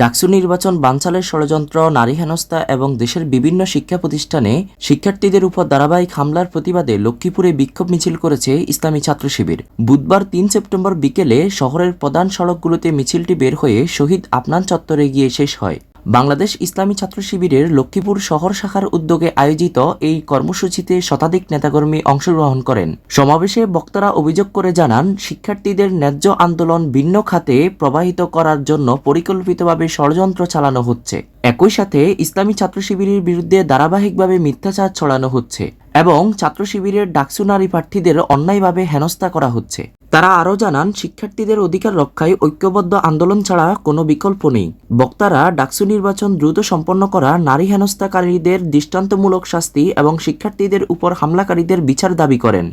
ডাকসু নির্বাচন বানচালের ষড়যন্ত্র, নারী হেনস্থা এবং দেশের বিভিন্ন শিক্ষা প্রতিষ্ঠানে শিক্ষার্থীদের উপর ধারাবাহিক হামলার প্রতিবাদে লক্ষ্মীপুরে বিক্ষোভ মিছিল করেছে ইসলামী ছাত্র শিবির। বুধবার তিন সেপ্টেম্বর বিকেলে শহরের প্রধান সড়কগুলোতে মিছিলটি বের হয়ে শহীদ আপনান চত্বরে গিয়ে শেষ হয়। বাংলাদেশ ইসলামী ছাত্র শিবিরের লক্ষ্মীপুর শহর শাখার উদ্যোগে আয়োজিত এই কর্মসূচিতে শতাধিক নেতাকর্মী অংশগ্রহণ করেন। সমাবেশে বক্তারা অভিযোগ করে জানান, শিক্ষার্থীদের ন্যায্য আন্দোলন ভিন্ন খাতে প্রবাহিত করার জন্য পরিকল্পিতভাবে ষড়যন্ত্র চালানো হচ্ছে। একই সাথে ইসলামী ছাত্র শিবিরের বিরুদ্ধে ধারাবাহিকভাবে মিথ্যাচার ছড়ানো হচ্ছে এবং ছাত্র শিবিরের ডাকসু নারী প্রার্থীদের অন্যায়ভাবে হেনস্থা করা হচ্ছে। তারা আরও জানান শিক্ষার্থীদের অধিকার রক্ষায় ঐক্যবদ্ধ আন্দোলন ছাড়া কোনো বিকল্প নেই। বক্তারা ডাকসু নির্বাচন দ্রুত সম্পন্ন করা নারী হেনস্থাকারীদের দৃষ্টান্তমূলক শাস্তি এবং শিক্ষার্থীদের উপর হামলাকারীদের বিচার দাবি করেন।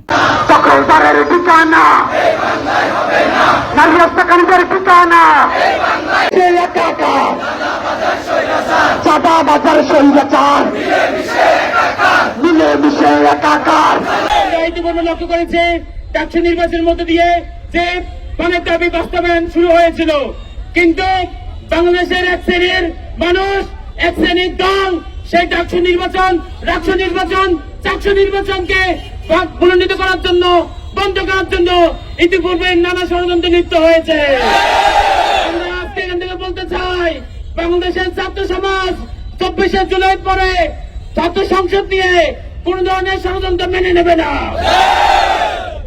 লক্ষ্য করেছি ডাকসু নির্বাচনের মধ্য দিয়ে যে অনেক দাবি বাস্তবায়ন শুরু হয়েছিল। কিন্তু বাংলাদেশের এক শ্রেণির মানুষ, এক শ্রেণির দল, সেই ডাকসু নির্বাচন ডাকসু নির্বাচন, চাকসু নির্বাচনকে পুনর্নীত করার জন্য, বন্ধ করার জন্য ইতিপূর্বে নানা ষড়যন্ত্র লিপ্ত হয়েছে। আজকে এখান থেকে বলতে চাই, বাংলাদেশের ছাত্র সমাজ চব্বিশে জুলাই পরে ছাত্র সংসদ নিয়ে কোন ধরনের ষড়যন্ত্র মেনে নেবে না।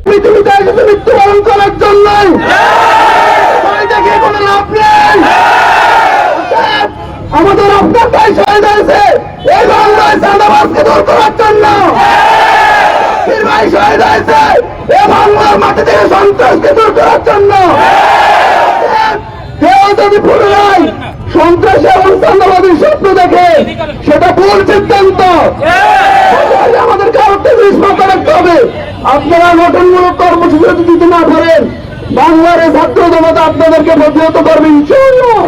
পৃথিবীতে এসেছে মৃত্যুবরণ করার জন্য আমাদের আপনার ভাই শহীদ হয়েছে এই বাংলায় চাঁদাবাজকে দূর করার জন্য। শহীদ হয়েছে এ বাংলার মাটি থেকে সন্ত্রাসকে দূর করার জন্য। কেউ যদি পুনরায় সন্ত্রাসী এবং চাঁদাবাদীর স্বপ্ন দেখে আপনারা গঠনমূলক কর্মসূচি যদি দিতে না পারেন বাংলার ছাত্র জনতা আপনাদেরকে প্রতিহত করবে ইনশাআল্লাহ।